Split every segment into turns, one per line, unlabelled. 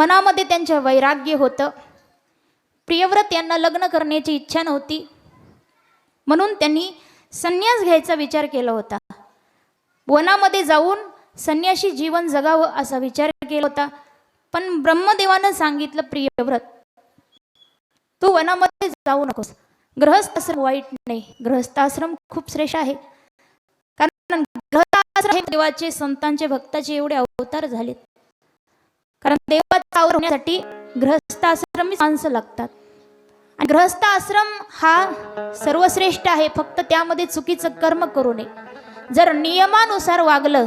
मनामध्ये त्यांच्या वैराग्य होतं. प्रियव्रत यांना लग्न करण्याची इच्छा नव्हती. म्हणून त्यांनी संन्यास घ्यायचा विचार केला होता. वनामध्ये जाऊन संन्याशी जीवन जगावं असा विचार केला होता. पण ब्रह्मदेवानं सांगितलं प्रियव्रत तू वनामध्ये जाऊ नकोस. ग्रहस्थाश्रम वाईट नाही. ग्रहस्थाश्रम खूप श्रेष्ठ आहे. कारण ग्रहस्थाश्रम देवाचे संतांचे भक्ताचे एवढे अवतार झालेत. कारण देवाचा अवतार होण्यासाठी गृहस्थाश्रमी माणसं लागतात. आणि गृहस्थ आश्रम हा सर्वश्रेष्ठ आहे फक्त त्यामध्ये चुकीचं कर्म करू नये. जर नियमानुसार वागलं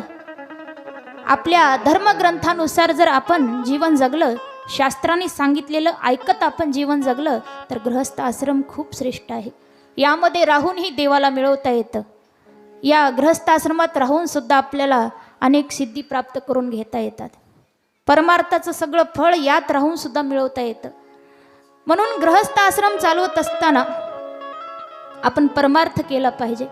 आपल्या धर्मग्रंथानुसार जर आपण जीवन जगलं शास्त्राने सांगितलेलं ऐकत आपण जीवन जगलं तर गृहस्थ आश्रम खूप श्रेष्ठ आहे. यामध्ये राहूनही देवाला मिळवता येतं. या ग्रहस्थ आश्रमात राहून सुद्धा आपल्याला अनेक सिद्धी प्राप्त करून घेता येतात. परमार्थाचं सगळं फळ यात राहून सुद्धा मिळवता येतं. म्हणून गृहस्थ आश्रम चालवत असताना आपण परमार्थ केला पाहिजे.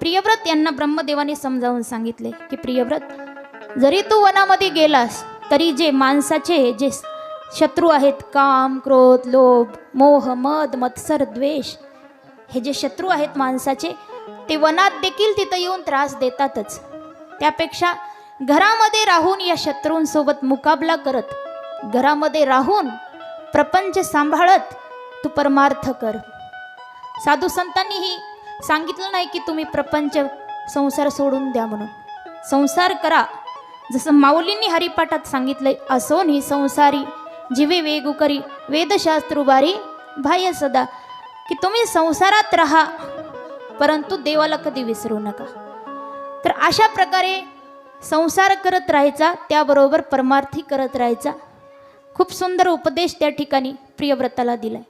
प्रियव्रत यांना ब्रह्मदेवाने समजावून सांगितले की प्रियव्रत जरी तू वनामध्ये गेलास तरी जे माणसाचे जे शत्रू आहेत काम क्रोध लोभ मोह मद मत्सर द्वेष हे जे शत्रू आहेत माणसाचे ते वनात देखील तिथं येऊन त्रास देतातच. त्यापेक्षा घरामध्ये राहून या शत्रूंसोबत मुकाबला करत घरामध्ये राहून प्रपंच सांभाळत तू परमार्थ कर. साधू संतांनीही सांगितलं नाही की तुम्ही प्रपंच संसार सोडून द्या म्हणून. संसार करा. जसं माऊलींनी हरिपाठात सांगितलंय असोनी संसारी जीवे वेगुकरी वेदशास्त्र वेदशास्त्रुबारी बाह्य सदा. की तुम्ही संसारात राहा परंतु देवाला कधी विसरू नका. तर अशा प्रकारे संसार करत राहायचा त्याबरोबर परमार्थी करत राहायचा. खूप सुंदर उपदेश त्या ठिकाणी प्रियव्रताला दिलाय.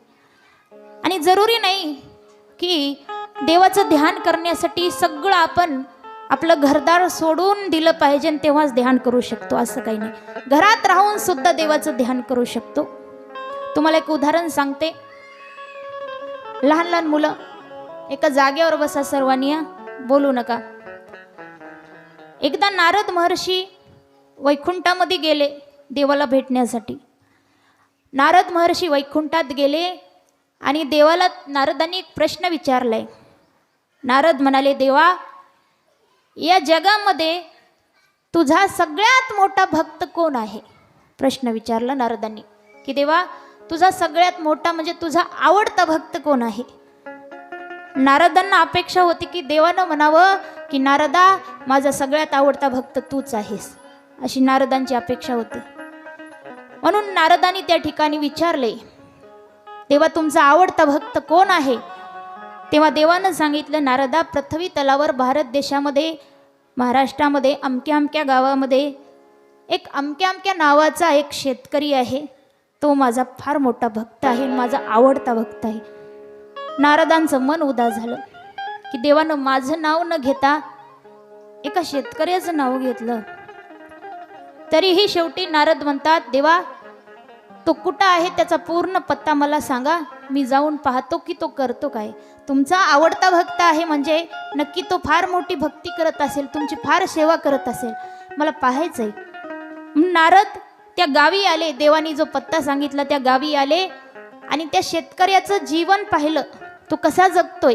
आणि जरुरी नाही की देवाचं ध्यान करण्यासाठी सगळं आपण आपलं घरदार सोडून दिलं पाहिजे आणि तेव्हाच ध्यान करू शकतो असं काही नाही. घरात राहून सुद्धा देवाचं ध्यान करू शकतो. तुम्हाला एक उदाहरण सांगते. लहान लहान मुलं एका जागेवर बसा सर्वांनी बोलू नका. एकदा नारद महर्षी वैकुंठामध्ये गेले देवाला भेटण्यासाठी. नारद महर्षी वैकुंठात गेले आणि देवाला नारदांनी एक प्रश्न विचारलाय. नारद म्हणाले देवा या जगामध्ये तुझा सगळ्यात मोठा भक्त कोण आहे? प्रश्न विचारला नारदांनी की देवा तुझा सगळ्यात मोठा म्हणजे तुझा आवडता भक्त कोण आहे? नारदांना अपेक्षा होती की देवानं म्हणावं की नारदा माझा सगळ्यात आवडता भक्त तूच आहेस. अशी नारदांची अपेक्षा होती. म्हणून नारदांनी त्या ठिकाणी विचारले तेव्हा तुमचा आवडता भक्त कोण आहे? तेव्हा देवानं सांगितलं नारदा पृथ्वी तलावर भारत देशामध्ये महाराष्ट्रामध्ये अमक्या अमक्या गावामध्ये एक अमक्या अमक्या नावाचा एक शेतकरी आहे. तो माझा फार मोठा भक्त आहे माझा आवडता भक्त आहे. नारदांचं मन उदास झालं की देवानं माझं नाव न घेता एका शेतकऱ्याचं नाव घेतलं. तरीही शेवटी नारद म्हणतात देवा तो कुठं आहे त्याचा पूर्ण पत्ता मला सांगा मी जाऊन पाहतो की तो करतो काय. तुमचा आवडता भक्त आहे म्हणजे नक्की तो फार मोठी भक्ती करत असेल तुमची फार सेवा करत असेल. मला पाहायचं आहे नारद त्या गावी आले देवानी जो पत्ता सांगितला त्या गावी आले आणि त्या शेतकऱ्याचं जीवन पाहिलं. तो कसा जगतोय?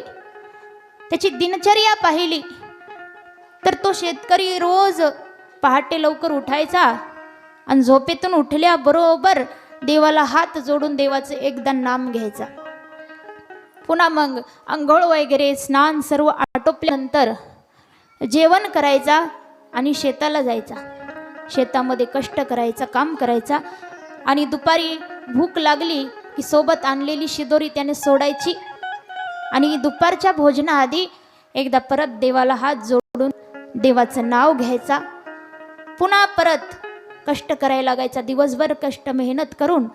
त्याची दिनचर्या पाहिली. तर तो शेतकरी रोज पहाटे लवकर उठायचा आणि झोपेतून उठल्याबरोबर देवाला हात जोडून देवाचं एकदा नाम घ्यायचा. पुन्हा मग आंघोळ वगैरे स्नान सर्व आटोपल्यानंतर जेवण करायचा आणि शेताला जायचा. शेतामध्ये कष्ट करायचा काम करायचा आणि दुपारी भूक लागली की सोबत आणलेली शिदोरी त्याने सोडायची. आणि दुपारच्या भोजनाआधी एकदा परत देवाला हात जोडून देवाचं नाव घ्यायचा. पुन्हा परत कष्ट करायला लागायचा. दिवसभर कष्ट मेहनत करून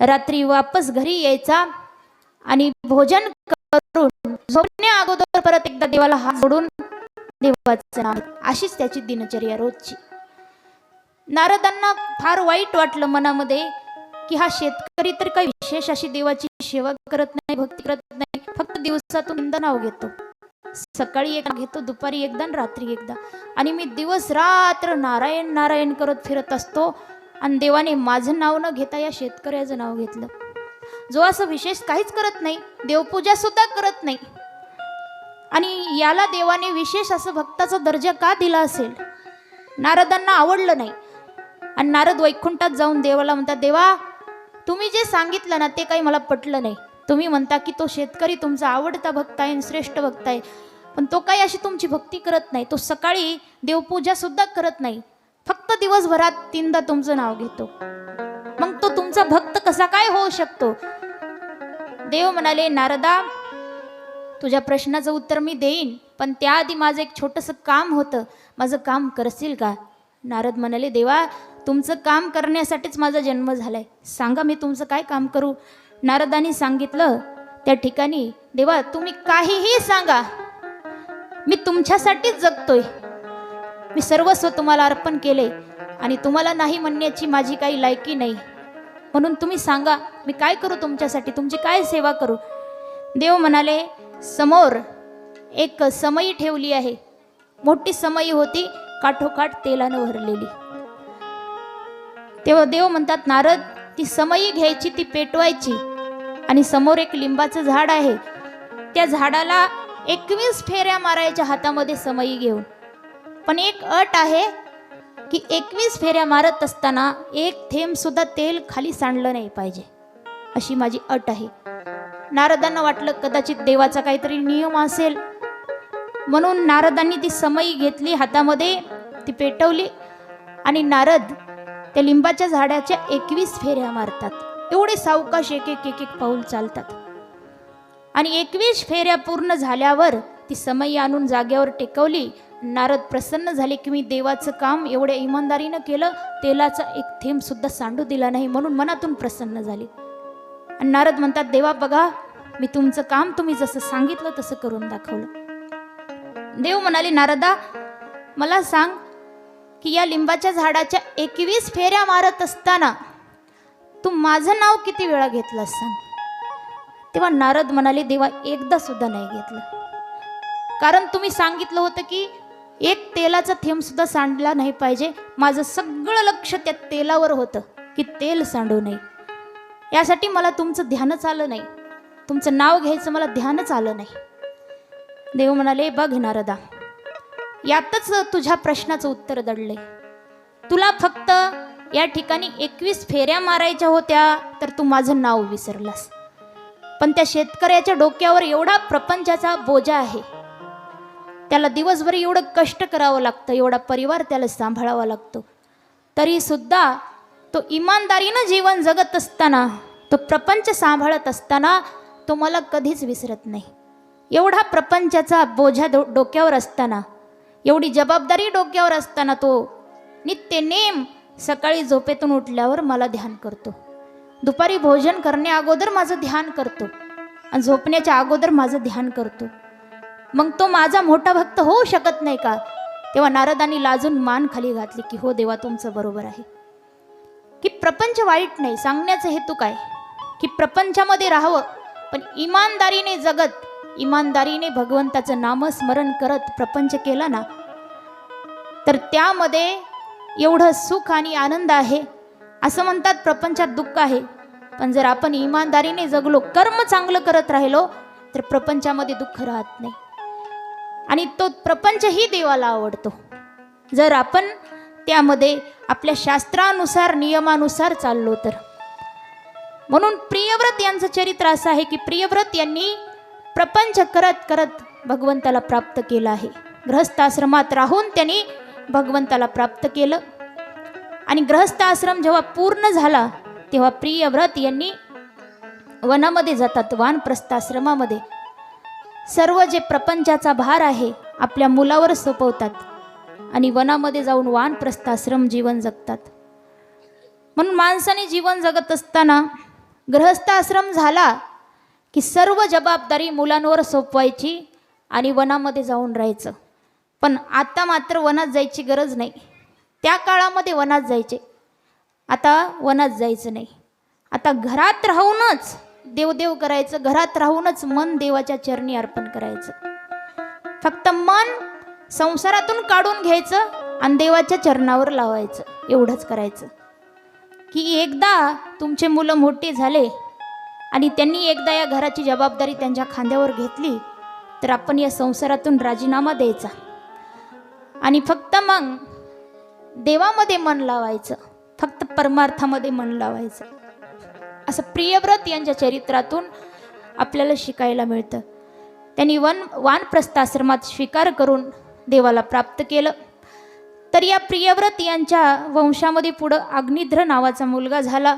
रात्री वापस घरी यायचा आणि भोजन करून झोपण्या अगोदर परत एकदा देवाला हात जोडून देवाचं नाव अशीच त्याची दिनचर्या रोजची. नारदांना फार वाईट वाटलं मनामध्ये की हा शेतकरी तर काही विशेष अशी देवाची सेवा करत नाही भक्ती करत नाही. फक्त दिवसातून एकदा नाव घेतो. सकाळी एक घेतो दुपारी एकदा रात्री एकदा. आणि मी दिवस रात्र नारायण नारायण करत फिरत असतो. आणि देवाने माझं नाव न घेता या शेतकऱ्याचं नाव घेतलं. जो असं विशेष काहीच करत नाही देवपूजा सुद्धा करत नाही. आणि याला देवाने विशेष असं भक्ताचा दर्जा का दिला असेल? नारदांना आवडलं नाही. आणि नारद वैकुंठात जाऊन देवाला म्हणतात देवा तुम्ही जे सांगितलं ना ते काही मला पटलं नाही. तुम्ही म्हणता की तो शेतकरी तुमचा आवडता भक्त आहे श्रेष्ठ भक्त आहे. पण तो काही अशी तुमची भक्ती करत नाही. तो सकाळी देवपूजा सुद्धा करत नाही. फक्त दिवसभरात तीनदा तुमचं नाव घेतो. मग तो तुमचा भक्त कसा काय होऊ शकतो? देव म्हणाले नारदा तुझ्या प्रश्नाचं उत्तर मी देईन पण त्याआधी माझं एक छोटंसं काम होतं. माझं काम करशील का? नारद म्हणाले देवा तुमचं काम करण्यासाठीच माझा जन्म झालाय. सांगा मी तुमचं काय काम करू? नारदानी सांगितलं त्या ठिकाणी देवा तुम्ही काहीही सांगा. मी तुमच्यासाठीच जगतोय. मी सर्वस्व तुम्हाला अर्पण केले आणि तुम्हाला नाही म्हणण्याची माझी काही लायकी नाही. म्हणून तुम्ही सांगा मी काय करू तुमच्यासाठी? तुमची काय सेवा करू? देव म्हणाले समोर एक समई ठेवली आहे. मोठी समई होती काठोकाठ तेलानं भरलेली. तेव्हा देव म्हणतात नारद ती समई घ्यायची ती पेटवायची. आणि समोर एक लिंबाचं झाड आहे. त्या झाडाला एकवीस फेऱ्या मारायच्या हातामध्ये समई घेऊन. पण एक अट आहे की एकवीस फेऱ्या मारत असताना एक थेंब सुद्धा तेल खाली सांडलं नाही पाहिजे. अशी माझी अट आहे. नारदांना वाटलं कदाचित देवाचा काहीतरी नियम असेल. म्हणून नारदांनी ती समई घेतली हातामध्ये ती पेटवली आणि नारद त्या लिंबाच्या झाडाच्या एकवीस फेऱ्या मारतात. एवढे सावकाश एक एक एक एक पाऊल चालतात. आणि एकवीस फेऱ्या पूर्ण झाल्यावर ती समई आणून जाग्यावर टेकवली. नारद प्रसन्न झाले की मी देवाचं काम एवढ्या इमानदारीनं केलं तेलाचा एक थेंब सुद्धा सांडू दिला नाही म्हणून मनातून प्रसन्न झाले. आणि नारद म्हणतात देवा बघा मी तुमचं काम तुम्ही जसं सांगितलं तसं करून दाखवलं. देव म्हणाले नारदा मला सांग की या लिंबाच्या झाडाच्या एकवीस फेऱ्या मारत असताना तू माझं नाव किती वेळा घेतलंस सांग? तेव्हा नारद म्हणाले देवा एकदा सुद्धा नाही घेतलं. कारण तुम्ही सांगितलं होतं की एक तेलाचा थेंब सुद्धा सांडला नाही पाहिजे. माझं सगळं लक्ष त्या तेलावर होतं की तेल सांडू नये. यासाठी मला तुमचं ध्यानच आलं नाही. तुमचं नाव घ्यायचं मला ध्यानच आलं नाही. देव म्हणाले बघ नारदा यातच तुझ्या प्रश्नाचं उत्तर दडले तुला फक्त या ठिकाणी एकवीस फेऱ्या मारायच्या होत्या तर तू माझं नाव विसरलास. पण त्या शेतकऱ्याच्या डोक्यावर एवढा प्रपंचाचा बोजा आहे. त्याला दिवसभर एवढं कष्ट करावं लागतं एवढा परिवार त्याला सांभाळावा लागतो. तरीसुद्धा तो इमानदारीनं जीवन जगत असताना तो प्रपंच सांभाळत असताना तो मला कधीच विसरत नाही. एवढा प्रपंचाचा बोजा डो डोक्यावर असताना एवढी जबाबदारी डोक्यावर असताना तो नित्य नेम सकाळी झोपेतून उठल्यावर मला ध्यान करतो. दुपारी भोजन करण्या अगोदर माझं ध्यान करतो. आणि झोपण्याच्या अगोदर माझं ध्यान करतो. मग तो माझा मोठा भक्त होऊ शकत नाही का? तेव्हा नारदांनी लाजून मान खाली घातली की हो देवा तुमचं बरोबर आहे. की प्रपंच वाईट नाही सांगण्याचा हेतू काय? की प्रपंचामध्ये राहावं पण इमानदारीने जगत इमानदारीने भगवंताचं नामस्मरण करत प्रपंच केला ना तर त्यामध्ये एवढं सुख आणि आनंद आहे. असं म्हणतात प्रपंचात दुःख आहे. पण जर आपण इमानदारीने जगलो कर्म चांगलं करत राहिलो तर प्रपंचामध्ये दुःख राहत नाही. आणि तो प्रपंचही देवाला आवडतो. जर आपण त्यामध्ये आपल्या शास्त्रानुसार नियमानुसार चाललो तर. म्हणून प्रियव्रत यांचं चरित्र असं आहे की प्रियव्रत यांनी प्रपंच करत करत भगवंताला प्राप्त केलं आहे. गृहस्थ आश्रमात राहून त्यांनी भगवंताला प्राप्त केलं. आणि ग्रहस्थ आश्रम जेव्हा पूर्ण झाला तेव्हा प्रियव्रत यांनी वनामध्ये जातात वानप्रस्थाश्रमामध्ये सर्व जे प्रपंचाचा भार आहे आपल्या मुलावर सोपवतात आणि वनामध्ये जाऊन वानप्रस्थाश्रम जीवन जगतात. म्हणून माणसाने जीवन जगत असताना ग्रहस्थाश्रम झाला की सर्व जबाबदारी मुलांवर सोपवायची आणि वनामध्ये जाऊन राहायचं. पण आता मात्र वनात जायची गरज नाही. त्या काळामध्ये वनात जायचे. आता वनात जायचं नाही. आता घरात राहूनच देवदेव करायचं घरात राहूनच मन देवाच्या चरणी अर्पण करायचं. फक्त मन संसारातून काढून घ्यायचं आणि देवाच्या चरणावर लावायचं. एवढंच करायचं. की एकदा तुमचे मुलं मोठे झाले आणि त्यांनी एकदा या घराची जबाबदारी त्यांच्या खांद्यावर घेतली तर आपण या संसारातून राजीनामा द्यायचा. आणि फक्त मग देवामध्ये मन लावायचं. फक्त परमार्थामध्ये मन लावायचं. असं प्रियव्रत यांच्या चरित्रातून आपल्याला शिकायला मिळतं. त्यांनी वन वानप्रस्थाश्रमात स्वीकार करून देवाला प्राप्त केलं. तर या प्रियव्रत यांच्या वंशामध्ये पुढं अग्निध्र नावाचा मुलगा झाला.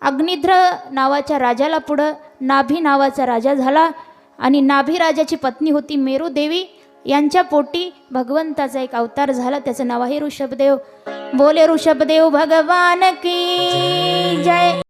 अग्निध्र नावाच्या राजाला पुढं नाभी नावाचा राजा झाला. आणि नाभी राजाची पत्नी होती मेरुदेवी. यांच्या पोटी भगवंताचा एक अवतार झाला. त्याचं नाव आहे ऋषभदेव. बोले ऋषभदेव भगवान की जय.